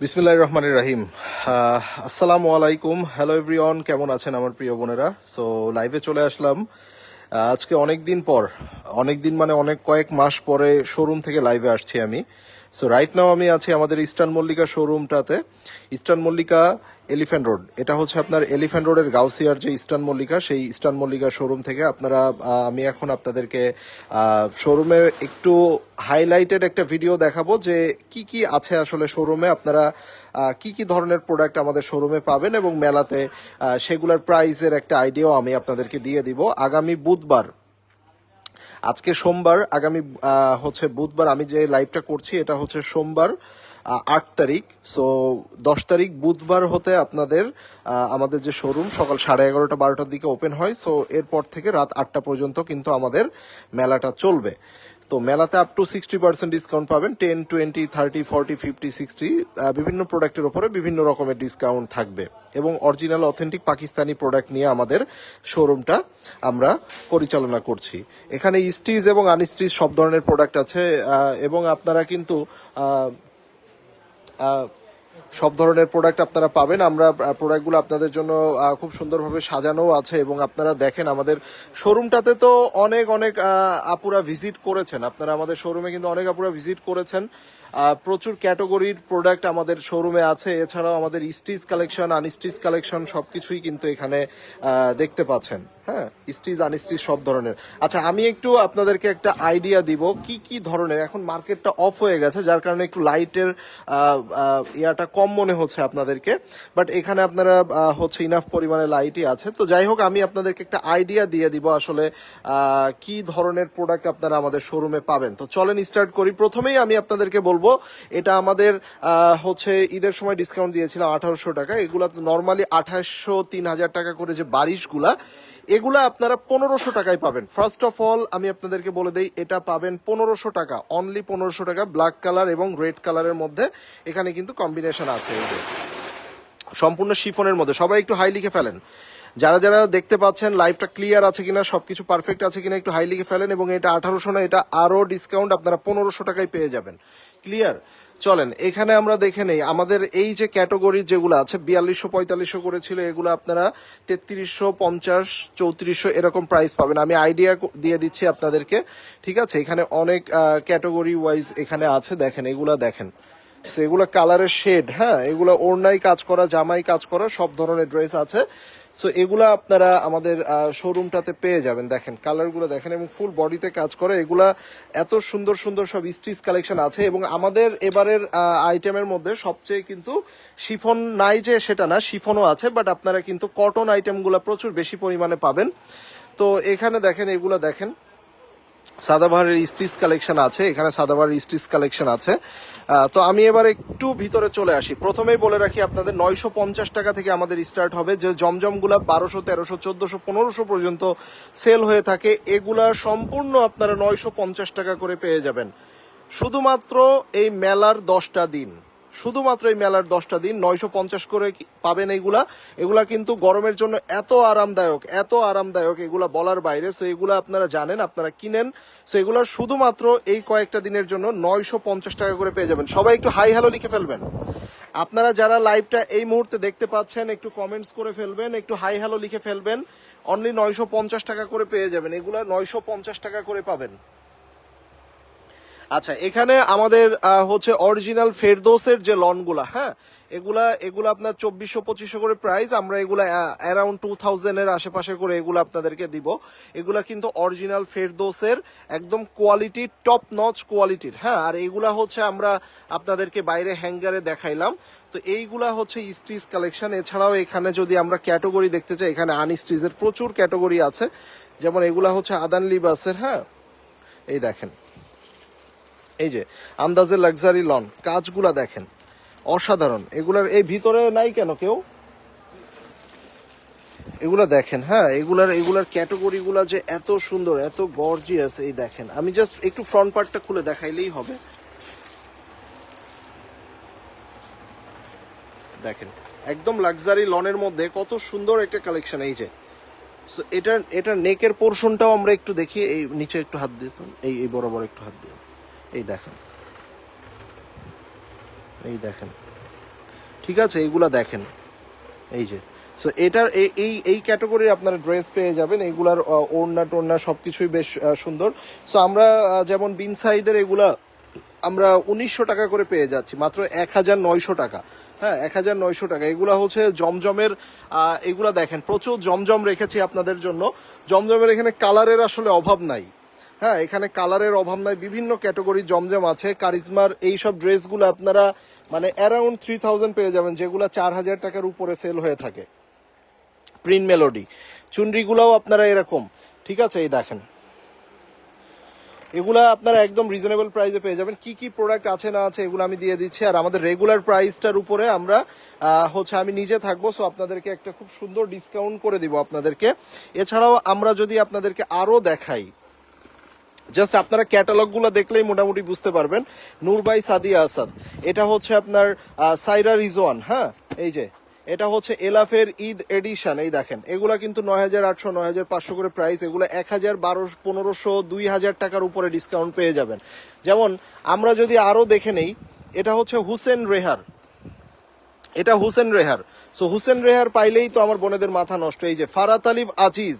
বিসমিল্লাহ রহমানির রাহিম। আসসালামু আলাইকুম। হ্যালো এভরিওয়ান কেমন আছেন আমার প্রিয় বোনেরা? সো লাইভে চলে আসলাম। আজকে অনেক দিন পর অনেক দিন মানে অনেক কয়েক মাস পরে শোরুম থেকে লাইভে আসছি আমি। সো রাইট নাও আমি আছি আমাদের ইস্টার্ন মল্লিকা শোরুমটাতে ইস্টার্ন মল্লিকা এলিফ্যান্ট রোড এটা হচ্ছে আপনার এলিফ্যান্ট রোডের গাউসিয়ার যে ইস্টার্ন মল্লিকা সেই ইস্টার্ন মল্লিকা শোরুম থেকে আপনারা আমি এখন আপনাদেরকে শোরুমে একটু হাইলাইটেড একটা ভিডিও দেখাবো যে কি কি আছে আসলে শোরুমে আপনারা কি কি ধরনের প্রোডাক্ট আমাদের শোরুমে পাবেন এবং মেলাতে সেগুলোর প্রাইসের একটা আইডিয়াও আমি আপনাদেরকে দিয়ে দিব। আগামী বুধবার আজকে সোমবার, আগামী হচ্ছে বুধবার আমি যে লাইভটা করছি, এটা হচ্ছে সোমবার আট তারিখ। সো দশ তারিখ বুধবার হতে আপনাদের আমাদের যে শোরুম সকাল সাড়ে এগারোটা, বারোটার দিকে ওপেন হয়। সো এরপর থেকে রাত আটটা পর্যন্ত কিন্তু আমাদের মেলাটা চলবে। তো মেলাতে up to sixty percent discount পাবেন। Ten twenty thirty forty fifty sixty বিভিন্ন প্রোডাক্টের ওপরে বিভিন্ন রকমের ডিসকাউন্ট থাকবে। এবং অরিজিনাল অথেন্টিক পাকিস্তানি প্রোডাক্ট নিয়ে আমাদের শোরুমটা আমরা পরিচালনা করছি। এখানে স্টিজ এবং আনস্টিজ সব ধরনের প্রোডাক্ট আছে এবং আপনারা কিন্তু সব ধরনের প্রোডাক্ট আপনারা পাবেন। আমরা প্রোডাক্টগুলো আপনাদের জন্য খুব সুন্দরভাবে সাজানো আছে এবং আপনারা দেখেন আমাদের শোরুমটাতে তো অনেক অনেক আপুরা ভিজিট করেছেন। আপনারা আমাদের শোরুমে কিন্তু অনেক আপুরা ভিজিট করেছেন। প্রচুর ক্যাটাগরির প্রোডাক্ট আমাদের শোরুমে আছে। এছাড়াও আমাদের স্টিচ কালেকশন আনস্টিচ কালেকশন সবকিছুই কিন্তু এখানে দেখতে পাচ্ছেন। হ্যাঁ স্টিচ আনস্টিচ সব ধরনের। আচ্ছা আমি একটু আপনাদেরকে একটা আইডিয়া দিব। কি কি ধরনের? এখন মার্কেটটা অফ হয়ে গেছে, যার কারণে একটু লাইটের ইয়াটা কম মনে হচ্ছে আপনাদেরকে। বাট এখানে আপনারা হচ্ছে ইনাফ পরিমাণে লাইটই আছে। তো যাই হোক, আমি আপনাদেরকে একটা আইডিয়া দিয়ে দিব আসলে কি ধরনের প্রোডাক্ট আপনারা আমাদের শোরুমে পাবেন। তো চলেন স্টার্ট করি। প্রথমেই আমি আপনাদেরকে বলব এটা আমাদের হচ্ছে ঈদের সময় ডিসকাউন্ট দিয়েছিলাম আঠারোশো টাকা। এগুলা নর্মালি আঠাশশো তিন হাজার টাকা করে যে বারিশগুলা, এগুলা আপনারা পনেরোশো টাকায় পাবেন। ফার্স্ট অফ অল আমি আপনাদেরকে বলে দেই, এটা পাবেন পনেরোশো টাকা। অনলি পনেরোশো টাকা ব্ল্যাক কালার এবং রেড কালারের মধ্যে এখানে কিন্তু কম্বিনেশন আছে সম্পূর্ণ শিফনের মধ্যে, সবাই একটু হাই লিখে ফেলেন। যারা যারা দেখতে পাচ্ছেন লাইভটা ক্লিয়ার আছে কিনা, সবকিছু পারফেক্ট আছে কিনা, একটু হাই লিখে ফেলেন এবং এটা আঠারোশো না, এটা আরও ডিসকাউন্ট আপনারা পনেরোশো টাকায় পেয়ে যাবেন। ক্লিয়ার চলেন এখানে আমরা দেখে নেই আমাদের এই যে ক্যাটাগরি যেগুলো আছে বিয়াল্লিশশো পঁয়তাল্লিশশো করেছিল এগুলো আপনারা তেত্রিশশো পঞ্চাশ চৌত্রিশশো এরকম প্রাইস পাবেন। আমি আইডিয়া দিয়ে দিচ্ছি আপনাদেরকে ঠিক আছে? এখানে অনেক ক্যাটাগরি ওয়াইজ এখানে আছে দেখেন এগুলা দেখেন। So, এগুলো কালারের শেড হ্যাঁ? এগুলো ওড়নাই কাজ করা জামাই কাজ করা সব ধরনের ড্রেস আছে। সো এগুলা আপনারা আমাদের শোরুমটাতে পেয়ে যাবেন। দেখেন কালারগুলো দেখেন এবং ফুল বডিতে কাজ করে। এগুলা এত সুন্দর সুন্দর সব স্টিচ কালেকশন আছে এবং আমাদের এবারের আইটেমের মধ্যে সবচেয়ে কিন্তু শিফন নাই যে সেটা না, শিফনও আছে বাট আপনারা কিন্তু কটন আইটেমগুলো প্রচুর বেশি পরিমাণে পাবেন। তো, এখানে দেখেন, এগুলো দেখেন। সাদাবাহারের স্টিচ কালেকশন আছে, এখানে সাদাবাহারের স্টিচ কালেকশন আছে। তো আমি এবার একটু ভিতরে চলে আসি। প্রথমেই বলে রাখি আপনাদের, নয়শো পঞ্চাশ টাকা থেকে আমাদের স্টার্ট হবে যে জমজমগুলা বারোশো, তেরোশো, চোদ্দশো, পনেরোশো পর্যন্ত সেল হয়ে থাকে। এগুলা সম্পূর্ণ আপনারা নয়শো পঞ্চাশ টাকা করে পেয়ে যাবেন। শুধুমাত্র এই মেলার দশটা দিন। শুধুমাত্র এই মেলার দশটা দিন, নয়শো পঞ্চাশ করে পাবেন এইগুলা। এগুলা কিন্তু গরমের জন্য এত আরামদায়ক এত আরামদায়ক এগুলা বলার বাইরে। সো এগুলা আপনারা জানেন, আপনারা কিনেন। সো এগুলা শুধুমাত্র এই কয়েকটা দিনের জন্য নয়শো পঞ্চাশ টাকা করে পেয়ে যাবেন। সবাই একটু হাই হ্যালো লিখে ফেলবেন। আপনারা যারা লাইভটা এই মুহূর্তে দেখতে পাচ্ছেন, একটু কমেন্টস করে ফেলবেন, একটু হাই হ্যালো লিখে ফেলবেন। অনলি নয়শো পঞ্চাশ টাকা করে পেয়ে যাবেন। এগুলা নয়শো পঞ্চাশ টাকা করে পাবেন। আচ্ছা এখানে আমাদের হচ্ছে অরিজিনাল ফেরদোসের যে লনগুলা হ্যাঁ এগুলা, এগুলো আপনার চব্বিশশো, পঁচিশশো করে প্রাইস আমরা এগুলা অ্যারাউন্ড টু থাউজেন্ডের আশেপাশে করে এগুলো আপনাদেরকে দিব। এগুলা কিন্তু অরিজিনাল ফেরদোসের একদম কোয়ালিটি টপ নচ কোয়ালিটির হ্যাঁ আর এগুলা হচ্ছে আমরা আপনাদেরকে বাইরে হ্যাঙ্গারে দেখাইলাম। তো এইগুলা হচ্ছে স্টিচ কালেকশন এছাড়াও এখানে যদি আমরা ক্যাটাগরি দেখতে চাই, এখানে আনস্টিজের প্রচুর ক্যাটাগরি আছে। যেমন এগুলা হচ্ছে আদান লিবাসের হ্যাঁ এই দেখেন। এই যে আন্দাজের লাক্সারি লন কাজগুলা দেখেন। অসাধারণ। এগুলার এই ভিতরে নাই কেন কেউ? এগুলা দেখেন হ্যাঁ এগুলার এগুলার ক্যাটাগরি গুলা যে এত সুন্দর, এত গর্জিয়াস এই দেখেন। আমি জাস্ট একটু ফ্রন্ট পার্টটা খুলে দেখাইলেই হবে। দেখেন, একদম লাক্সারি লনের মধ্যে কত সুন্দর একটা কালেকশন এই যে। সো এটার নেকের পোর্শনটাও আমরা একটু দেখি, এই নিচে একটু হাত দিতাম এই এই বরাবর একটু হাত দিয়ে এই দেখেন। এই দেখেন। ঠিক আছে, এইগুলা দেখেন। এই যে। সো এটার এই- এই ক্যাটাগরির আপনারা ড্রেস পেয়ে যাবেন। এগুলার ওড়না টোড়না সব কিছুই বেশ সুন্দর। সো আমরা যেমন বিন সাইদের এগুলা, আমরা উনিশশো টাকা করে পেয়ে যাচ্ছি। মাত্র এক হাজার নয়শো টাকা। হ্যাঁ এক হাজার নয়শো টাকা। এগুলা হচ্ছে জমজমের এগুলা দেখেন। প্রচুর জমজম রেখেছি আপনাদের জন্য। জমজমের এখানে কালারের আসলে অভাব নাই। হ্যাঁ এখানে কালারের অভাব নাই, বিভিন্ন ক্যাটাগরি জমজম আছে। কারিজমার এইসব ড্রেসগুলো আপনারা মানে অ্যারাউন্ড থ্রি থাউজেন্ড পেয়ে যাবেন, যেগুলো চার হাজার টাকার উপরে সেল হয়ে থাকে। প্রিন্ট মেলোডি চুনরিগুলোও আপনারা এরকম, ঠিক আছে? এই দেখেন। এগুলা আপনারা একদম রিজনেবল প্রাইসে পেয়ে যাবেন। কি কি প্রোডাক্ট আছে, না আছে, এগুলো আমি দিয়ে দিচ্ছি। আর আমাদের রেগুলার প্রাইসটার উপরে আমরা হচ্ছে আমি নিজে থাকব সো আপনাদেরকে একটা খুব সুন্দর ডিসকাউন্ট করে দিব আপনাদেরকে। এছাড়াও আমরা যদি আপনাদেরকে আরও দেখাই জাস্ট আপনারা ক্যাটালগগুলো দেখলেই মোটামুটি বুঝতে পারবেন। নূরবাই সাদিয়া আসাদ। এটা হচ্ছে আপনার সাইরা রিজওয়ান হ্যাঁ? এই যে, এটা হচ্ছে এলাফের ঈদ এডিশন এই দেখেন। এগুলা কিন্তু নয় হাজার আটশো, নয় হাজার পাঁচশো করে প্রাইস এগুলো এক হাজার বারোশো পনেরোশো দুই হাজার টাকার উপরে ডিসকাউন্ট পেয়ে যাবেন। যেমন, আমরা যদি আরও দেখে নেই, এটা হচ্ছে হুসেন রেহার। এটা হুসেন রেহার। সো হুসেন রেহার পাইলেই তো আমার বোনেদের মাথা নষ্ট। এই যে, ফারাত আলিব আজিজ।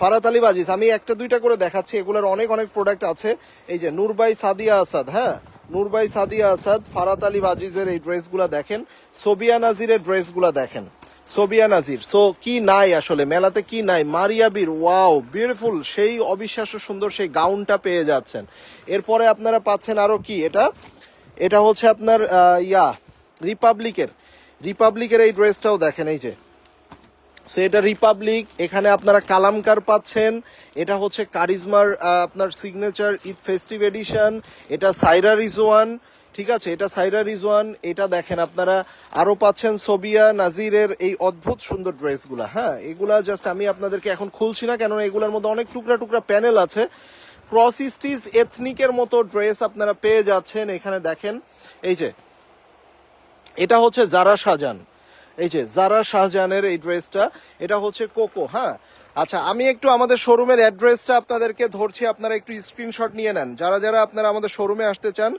ফারাত আলিব আজিজ আমি একটা দুইটা করে দেখাচ্ছি, এগুলোর অনেক অনেক প্রোডাক্ট আছে। এই যে নুরবাই সাদিয়া আসাদ হ্যাঁ? নুরবাই সাদিয়া আসাদ, ফারাত আলিব আজিজের এই ড্রেসগুলো দেখেন, সোবিয়া নাজিরের ড্রেসগুলো দেখেন। সোবিয়া নাজির সো কি নাই আসলে, মেলাতে কি নাই? মারিয়াবির ওয়াও বিউটিফুল সেই অবিশ্বাস্য সুন্দর সেই গাউনটা পেয়ে যাচ্ছেন। এরপরে আপনারা পাচ্ছেন আরও কি এটা? এটা হচ্ছে আপনার ইয়া, রিপাবলিকের রিপাবলিকের এই ড্রেসটাও দেখেন, এই যে। সো এটা রিপাবলিক এখানে আপনারা কালামকার পাচ্ছেন। এটা হচ্ছে কারিজমার আপনার সিগনেচার ঈদ ফেস্টিভ এডিশন এটা সাইরা রিজওয়ান ঠিক আছে? এটা সাইরা রিজওয়ান এটা দেখেন আপনারা আরও পাচ্ছেন সোবিয়া নাজিরের এই অদ্ভুত সুন্দর ড্রেসগুলা। হ্যাঁ এগুলা জাস্ট আমি আপনাদেরকে এখন খুলছি না, কেননা এগুলোর মধ্যে অনেক টুকরা টুকরা প্যানেল আছে। ক্রস স্টিচ এথনিকের মতো ড্রেস আপনারা পেয়ে যাচ্ছেন এখানে দেখেন। এই যে, এটা হচ্ছে জারা শাহজাহান এই যে জারা শাহজাহানের এই ড্রেসটা এটা হচ্ছে কোকো হ্যাঁ? আচ্ছা আমি একটু আমাদের শোরুমের অ্যাড্রেসটা আপনাদেরকে ধরছি, আপনারা একটু স্ক্রিনশট নিয়ে নেন। যারা যারা আপনারা আমাদের শোরুমে আসতে চান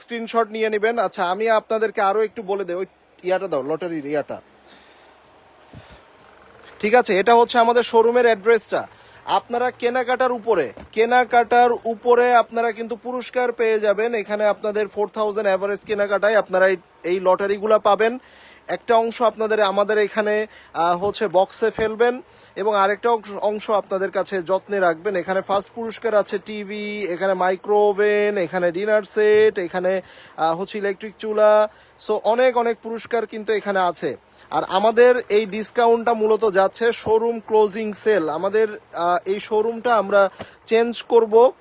স্ক্রিনশট নিয়ে নেবেন। আচ্ছা আমি আপনাদেরকে আরও একটু বলে দেব ওই ইয়াটা দাও লটারির ইয়াটা। ঠিক আছে, এটা হচ্ছে আমাদের শোরুমের অ্যাড্রেসটা আপনারা কেনাকাটার উপরে কেনাকাটার উপরে আপনারা কিন্তু পুরস্কার পেয়ে যাবেন। এখানে আপনাদের ফোর থাউজেন্ড অ্যাভারেজ কেনাকাটায় আপনারা এই লটারিগুলা পাবেন। একটা অংশ আপনাদের আমাদের এখানে হচ্ছে বক্সে ফেলবেন এবং আরেকটা অংশ- আপনাদের কাছে যত্নে রাখবেন। এখানে ফার্স্ট পুরস্কার আছে টিভি এখানে মাইক্রো ওভেন এখানে ডিনার সেট এখানে হচ্ছে ইলেকট্রিক চুলা। সো অনেক অনেক পুরস্কার কিন্তু এখানে আছে। আর আমাদের এই ডিসকাউন্টটা মূলত যাচ্ছে শোরুম ক্লোজিং সেল আমাদের এই শোরুমটা আমরা চেঞ্জ করব।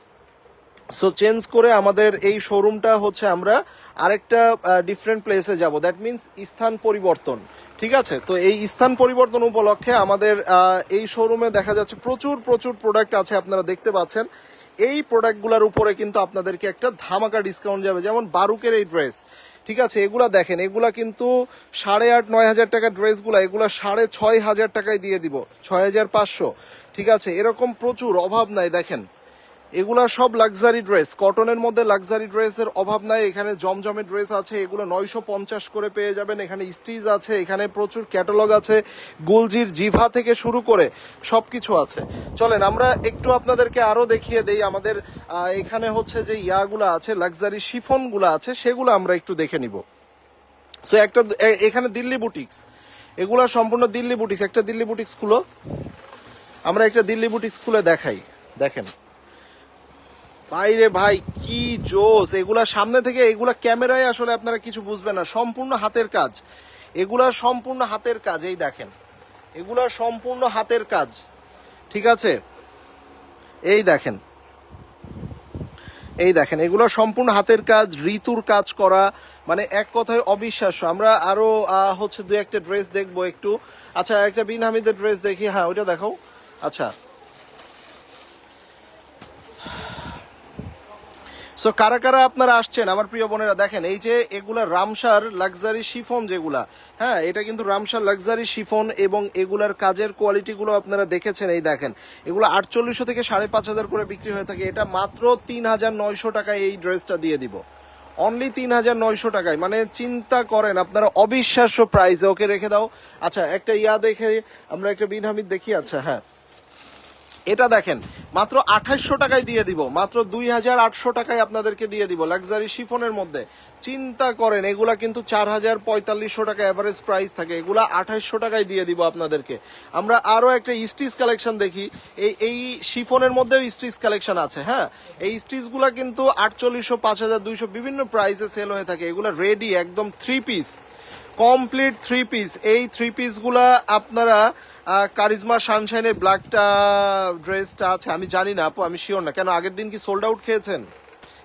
সো চেঞ্জ করে আমাদের এই শোরুমটা হচ্ছে আমরা আরেকটা ডিফারেন্ট প্লেসে যাব। দ্যাট মিন্স স্থান পরিবর্তন। ঠিক আছে? তো এই স্থান পরিবর্তন উপলক্ষে আমাদের এই শোরুমে দেখা যাচ্ছে প্রচুর প্রচুর প্রোডাক্ট আছে আপনারা দেখতে পাচ্ছেন। এই প্রোডাক্টগুলোর উপরে কিন্তু আপনাদেরকে একটা ধামাকা ডিসকাউন্ট যাবে, যেমন বারুকের এই ড্রেস ঠিক আছে? এগুলা দেখেন, এগুলা কিন্তু সাড়ে আট, নয় হাজার টাকার ড্রেসগুলা এগুলা সাড়ে ছয় হাজার টাকায় দিয়ে দিব, ছয় হাজার পাঁচশো। ঠিক আছে? এরকম প্রচুর, অভাব নাই, দেখেন। এগুলা সব লাক্সারি ড্রেস কটনের মধ্যে লাক্সারি ড্রেসের অভাব নাই, এখানে জমজমের ড্রেস আছে, এগুলো নয়শো পঞ্চাশ করে পেয়ে যাবেন। এখানে স্টিচ আছে, এখানে প্রচুর ক্যাটালগ আছে, গুলজির জিভা থেকে শুরু করে সব কিছু আছে। চলেন, আমরা একটু আপনাদেরকে আরও দেখিয়ে দেই, আমাদের এখানে হচ্ছে যে ইয়াগুলো আছে লাক্সারি শিফনগুলো আছে, সেগুলো আমরা একটু দেখে নিব। সো একটা এখানে দিল্লি বুটিক্স এগুলা সম্পূর্ণ দিল্লি বুটিক্স একটা দিল্লি বুটিক্স খুলো। আমরা একটা দিল্লি বুটিক্স খুলে দেখাই। দেখেন। বাইরে ভাই, কি জোস এগুলা সামনে থেকে, এগুলা ক্যামেরায় আসলে আপনারা কিছু বুঝবেন না। সম্পূর্ণ হাতের কাজ। এগুলা সম্পূর্ণ হাতের কাজ, এই দেখেন। এগুলা সম্পূর্ণ হাতের কাজ। ঠিক আছে? এই দেখেন। এই দেখেন, এগুলো সম্পূর্ণ হাতের কাজ, ঋতুর কাজ করা মানে এক কথায় অবিশ্বাস্য। আমরা আরও হচ্ছে দু একটা ড্রেস দেখব একটু। আচ্ছা একটা বিন হামিদের ড্রেস দেখি। হ্যাঁ ওইটা দেখাও। আচ্ছা। সো কারা কারা আপনারা আসছেন? আমার প্রিয় বোনেরা, দেখেন, এই যে এগুলা রামসার লাক্সারি শিফন যেগুলা হ্যাঁ এটা কিন্তু রামসার লাক্সারি শিফন এবং এগুলার কাজের কোয়ালিটিগুলো আপনারা দেখেছেন, এই দেখেন। এগুলো আটচল্লিশশো থেকে সাড়ে পাঁচ হাজার করে বিক্রি হয়ে থাকে। এটা মাত্র তিন হাজার নয়শো টাকায় এই ড্রেসটা দিয়ে দিব। অনলি তিন হাজার নয়শো টাকায়। মানে চিন্তা করেন, আপনারা অবিশ্বাস্য প্রাইসে ওকে রেখে দাও। আচ্ছা একটা ইয়া দেখে আমরা একটা বিন হামিদ দেখি। আচ্ছা হ্যাঁ। এটা দেখেন, মাত্র আঠাশশো টাকায় দিয়ে দিব, মাত্র দুই হাজার আটশো টাকায় আপনাদেরকে দিয়ে দিব লাক্সারি শিফনের মধ্যে। চিন্তা করেন, এগুলা কিন্তু চার হাজার পঁয়তাল্লিশশো টাকা অ্যাভারেজ প্রাইস থাকে, এগুলা আঠাশশো টাকায় দিয়ে দিব আপনাদেরকে। আমরা আরও একটা স্টিচ কালেকশন দেখি, এই এই শিফনের মধ্যেও স্টিচ কালেকশন আছে হ্যাঁ? এই স্টিচগুলা কিন্তু আটচল্লিশশো, পাঁচ হাজার দুইশো বিভিন্ন প্রাইসে সেল হয়ে থাকে, এগুলা রেডি একদম three piece complete three piece এই থ্রি পিসগুলা আপনারা কারিজমা সানশাইনের ব্ল্যাকটা, ড্রেসটা আছে, আমি জানি না আপু, আমি শিওর না। কেন, আগের দিন কি সোল্ড আউট খেয়েছেন?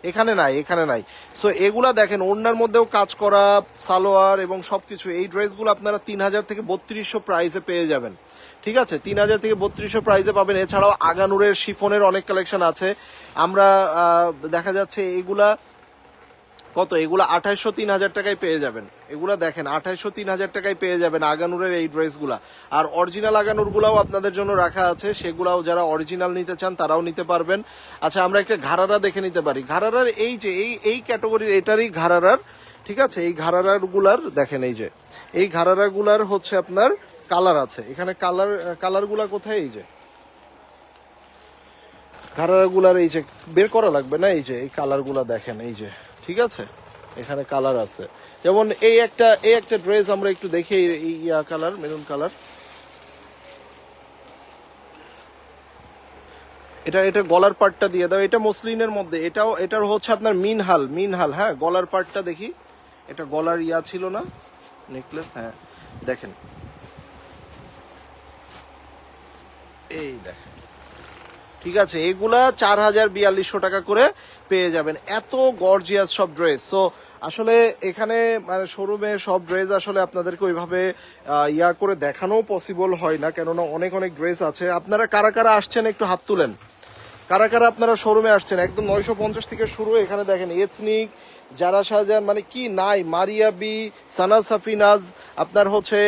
এখানে নাই এখানে নাই। সো এগুলা দেখেন, ওড়নার মধ্যেও কাজ করা, সালোয়ার এবং সবকিছু, এই ড্রেসগুলো আপনারা তিন হাজার থেকে বত্রিশশো প্রাইসে পেয়ে যাবেন। ঠিক আছে? তিন হাজার থেকে বত্রিশশো প্রাইসে পাবেন। এছাড়াও আগানুরের শিফনের অনেক কালেকশন আছে। আমরা দেখা যাচ্ছে এগুলা কত? এগুলো আঠাইশো তিন হাজার টাকায় পেয়ে যাবেন। এগুলা দেখেন আঠাইশো তিন হাজার টাকায় পেয়ে যাবেন আগানুরের এই ড্রেসগুলা। আর অরিজিনাল আগানুর গুলাও আপনাদের জন্য রাখা আছে, সেগুলাও যারা অরিজিনাল নিতে চান তারাও নিতে পারবেন। আচ্ছা আমরা একটা ঘাড়ারা দেখে নিতে পারি। ঘাড়ারার এই যে, এই এই ক্যাটাগরির এটারই ঘাড়ারার, ঠিক আছে? এই ঘাড়ারারগুলার দেখেন এই যে, এই ঘাড়ারা গুলার হচ্ছে আপনার কালার আছে। এখানে কালার কালারগুলা কোথায়? এই যে কালারগুলার এই যে, বের করা লাগবে না? এই যে, এই কালারগুলা দেখেন, এই যে। ঠিক আছে? এখানে কালার আছে। যেমন এই একটা এই একটা ড্রেস আমরা একটু দেখি ইয়া কালার মেরুন কালার এটা এটা গলার পার্টটা দিয়ে দাও। এটা মসলিনের মধ্যে। এটাও, এটার হচ্ছে আপনার মিনহাল মিনহাল হ্যাঁ? গলার পার্টটা দেখি। এটা গলার ইয়া ছিল না? নেকলেস হ্যাঁ। দেখেন। এই দেখেন। ঠিক আছে? এগুলা চার হাজার বিয়াল্লিশশো টাকা করে পেয়ে যাবেন। এত গর্জিয়াস সব ড্রেস সো আসলে এখানে মানে শোরুমে সব ড্রেস আসলে আপনাদেরকে ওইভাবে ইয়া করে দেখানো পসিবল হয় না। কেননা অনেক অনেক ড্রেস আছে। আপনারা কারা কারা আসছেন একটু হাত তুলেন। কারা কারা আপনারা শোরুমে আসছেন? একদম নয়শো পঞ্চাশ থেকে শুরু এখানে দেখেন এথনিক যারা শাহজাহান মানে কি নাই? মারিয়া বি, সানা সাফিনাজ, আপনার হচ্ছে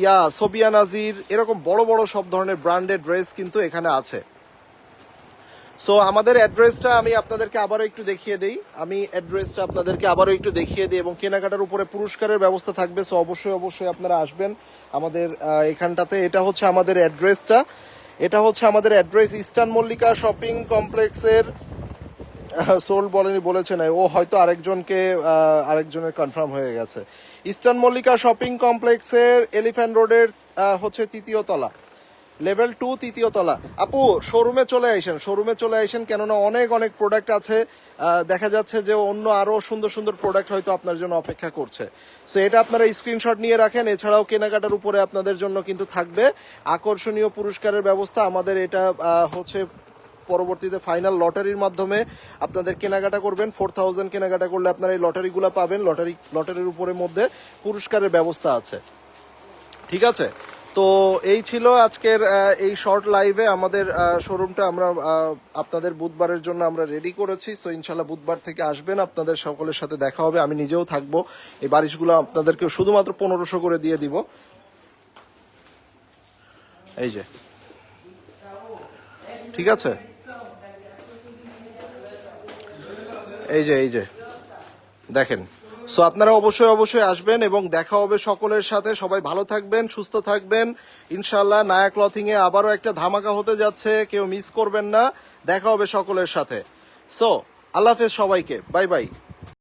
ইয়া, সোবিয়া নাজির, এরকম বড় বড় সব ধরনের ব্র্যান্ডেড ড্রেস কিন্তু এখানে আছে। সো আমাদের অ্যাড্রেসটা আমি আপনাদেরকে আবারও একটু দেখিয়ে দিই। আমি অ্যাড্রেসটা আপনাদেরকে আবারও একটু দেখিয়ে দিই এবং কেনাকাটার উপরে পুরস্কারের ব্যবস্থা থাকবে। সো অবশ্যই অবশ্যই আপনারা আসবেন আমাদের এখানটাতে। এটা হচ্ছে আমাদের অ্যাড্রেসটা। এটা হচ্ছে আমাদের অ্যাড্রেস ইস্টার্ন মল্লিকা শপিং কমপ্লেক্সের সোল বলেনি, বলেছে না ও হয়তো আরেকজনকে আরেকজনের কনফার্ম হয়ে গেছে। ইস্টার্ন মল্লিকা শপিং কমপ্লেক্সের এলিফ্যান্ট রোডের হচ্ছে তৃতীয় তলা। লেভেল টু তৃতীয় তলা। আপু শোরুমে চলে আসেন শোরুমে চলে আসেন কেননা অনেক অনেক প্রোডাক্ট আছে। দেখা যাচ্ছে যে অন্য আরও সুন্দর সুন্দর প্রোডাক্ট হয়তো আপনার জন্য অপেক্ষা করছে। সো এটা আপনারা স্ক্রিনশট নিয়ে রাখেন, এছাড়াও কেনাকাটার উপরে আপনাদের জন্য কিন্তু থাকবে। আকর্ষণীয় পুরস্কারের ব্যবস্থা আমাদের এটা হচ্ছে পরবর্তীতে ফাইনাল লটারির মাধ্যমে আপনাদের কেনাকাটা করবেন। ফোর থাউজেন্ড কেনাকাটা করলে আপনারা এই লটারিগুলো পাবেন। লটারি লটারির উপরে মধ্যে পুরস্কারের ব্যবস্থা আছে। ঠিক আছে? তো এই ছিল আজকের এই শর্ট লাইভে আমাদের শোরুমটা আমরা আপনাদের বুধবারের জন্য আমরা রেডি করেছি। সো ইনশাল্লাহ বুধবার থেকে আসবেন, আপনাদের সকলের সাথে দেখা হবে। আমি নিজেও থাকব। এই বারিশগুলো আপনাদেরকে শুধুমাত্র পনেরোশো করে দিয়ে দিব। এই যে। ঠিক আছে? এই যে এই যে। দেখেন। সো আপনারা অবশ্যই অবশ্যই আসবেন এবং দেখা হবে সকলের সাথে। সবাই ভালো থাকবেন, সুস্থ থাকবেন। ইনশাল্লাহ নায়া ক্লথিং এ আবারও একটা ধামাকা হতে যাচ্ছে। কেউ মিস করবেন না। দেখা হবে সকলের সাথে। সো আল্লাহ হাফেজ সবাইকে। Bye bye